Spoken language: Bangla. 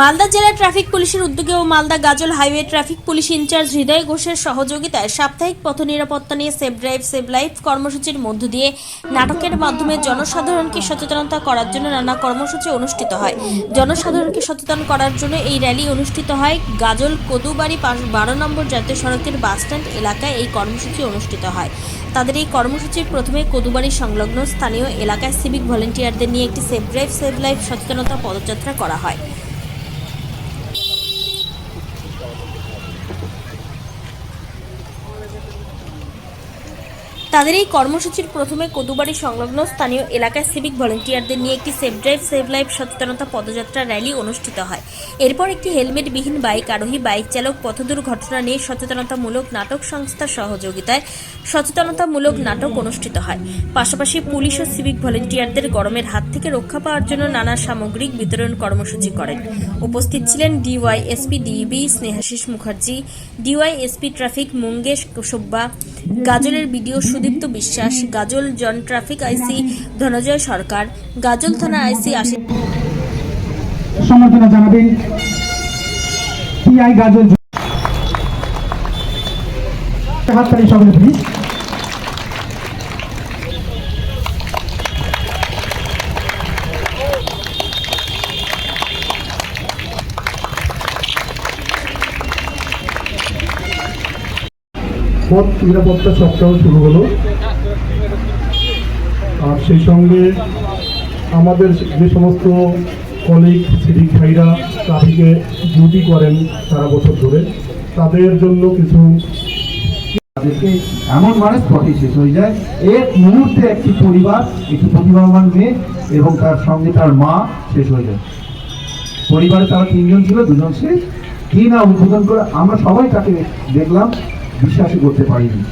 মালদা জেলা ট্রাফিক পুলিশের উদ্যোগে ও Malda Gazole highway traffic police in charge Hriday ঘোষের সহযোগিতায় সাপ্তাহিক পথ নিরাপত্তা নিয়ে সেভ ড্রাইভ, সেভ লাইফ কর্মসূচির মধ্য দিয়ে নাটকের মাধ্যমে জনসাধারণকে সচেতনতা করার জন্য নানা কর্মসূচি অনুষ্ঠিত হয়। জনসাধারণকে সচেতন করার জন্য এই র্যালি অনুষ্ঠিত হয়। গাজল কদুবাড়ি বারো নম্বর জাতীয় সড়কের বাসস্ট্যান্ড এলাকায় এই কর্মসূচি অনুষ্ঠিত হয়। তাদের এই কর্মসূচির প্রথমে কদুবাড়ি সংলগ্ন স্থানীয় এলাকায় সিভিক ভলেন্টিয়ারদের নিয়ে একটি সেভ ড্রাইভ, সেভ লাইফ সচেতনতা পদযাত্রা করা হয়। তাদের এই কর্মসূচির প্রথমে কদুবাড়ি সংলগ্ন স্থানীয় এলাকায় সিভিক ভলেন্টিয়ারদের নিয়ে একটি সেভ ড্রাইভ সেভ লাইফ সচেতনতা পদযাত্রা র্যালি অনুষ্ঠিত হয়। এরপর একটি হেলমেটবিহীন বাইক আরোহী, বাইক চালক পথ দুর্ঘটনা নিয়ে সচেতনতামূলক নাটক সংস্থার সহযোগিতায় সচেতনতামূলক নাটক অনুষ্ঠিত হয়। পাশাপাশি পুলিশ ও সিভিক ভলেন্টিয়ারদের গরমের হাত থেকে রক্ষা পাওয়ার জন্য নানা সামগ্রিক বিতরণ কর্মসূচি করেন। উপস্থিত ছিলেন DY DYSP DB Snehashis Mukherjee DY DYSP traffic Mangesh Subba গাজলের BDO Sudipta Biswas, Gazole জন ট্রাফিক আইসি ধনজয় সরকার, গাজল থানা আইসি আসে সম্বর্ধনা জানাবেন টিআই গাজল হাততালি সকলে প্লিজ পথ নিরাপত্তা সপ্তাহ শুরু হলো। আর সেই সঙ্গে আমাদের যে সমস্ত কলিগ সিভিক ভাইরা ট্রাফিকে ডিউটি করেন সারা বছর ধরে। তাদের জন্য কিছু তাদেরকে এমন মানে স্পটে শেষ হয়ে যায়। এক মুহূর্তে একটি পরিবার, একটি প্রতিভাবান মেয়ে এবং তার সঙ্গে তার মা শেষ হয়ে যায়। পরিবারে তারা তিনজন ছিল, দুজন শেষ। কি না উদ্বোধন করে আমরা সবাই তাকে দেখলাম। বিশ্বাসই করতে পারিনি।